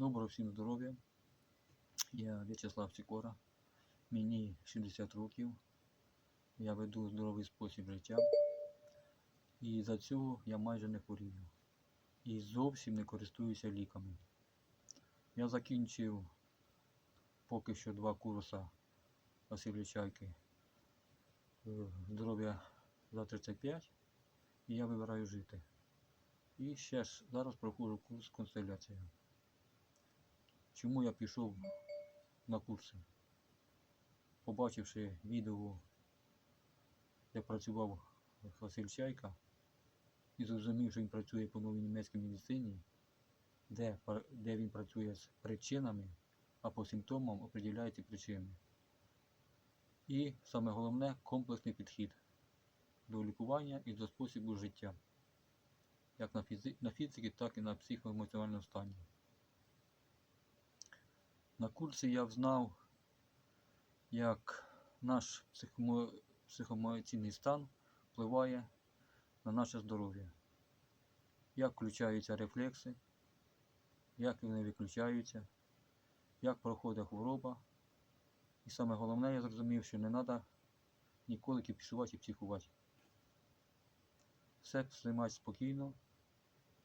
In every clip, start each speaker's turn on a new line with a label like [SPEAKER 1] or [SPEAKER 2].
[SPEAKER 1] Доброго всім здоров'я. Я В'ячеслав Сікора. Мені 60 років. Я веду здоровий спосіб життя. І за цього я майже не хворію. І зовсім не користуюся ліками. Я закінчив поки що два курси Василія Чайки. Е, Здоров'я за 35 і я вибираю жити. І ще ж зараз проходжу курс констеляція. Чому я пішов на курси? Побачивши відео, як працював Василь Чайка, і зрозумів, що він працює по новій німецькій медицині, де, де він працює з причинами, а по симптомам определяються причини. І саме головне комплексний підхід до лікування і до способу життя, як на фізиці, так і на психоемоціональному стані. На курсі я взнав, як наш психомо... психоемоційний стан впливає на наше здоров'я, як включаються рефлекси, як вони виключаються, як проходить хвороба. І саме головне, я зрозумів, що не треба ніколи кіпішувати і психувати. Все сприймати спокійно,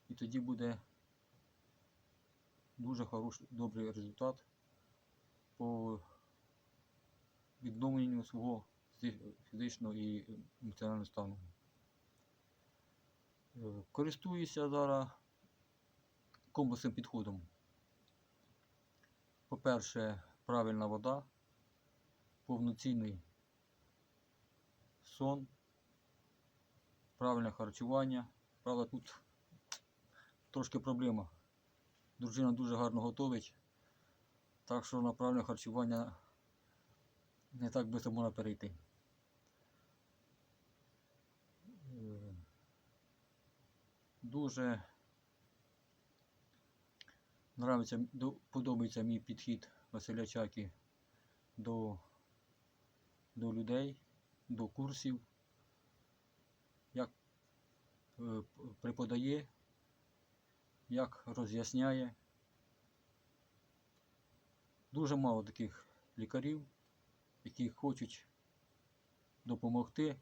[SPEAKER 1] і тоді буде дуже хороший, добрий результат по відновленню свого фізичного і емоціонального стану. Е, Користуюся зараз комплексним підходом. По-перше, правильна вода, повноцінний сон, правильне харчування. Правда, тут трошки проблема. Дружина дуже гарно готовить, так що на харчування не так швидко можна перейти. Е, Дуже нравиться, подобається мій підхід Василя Чаки до, до людей, до курсів, як е, преподає, як роз'ясняє. Дуже мало таких лікарів, які хочуть допомогти е,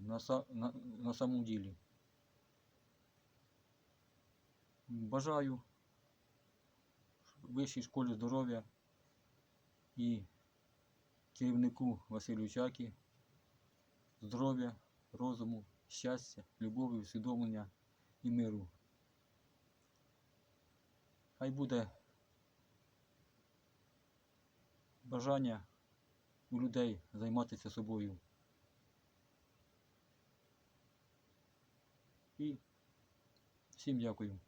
[SPEAKER 1] на, на, на самому ділі. Бажаю Вищій школі здоров'я і керівнику Василю Чакі здоров'я, розуму, щастя, любові, усвідомлення і миру. Хай буде бажання у людей займатися собою. І всім дякую.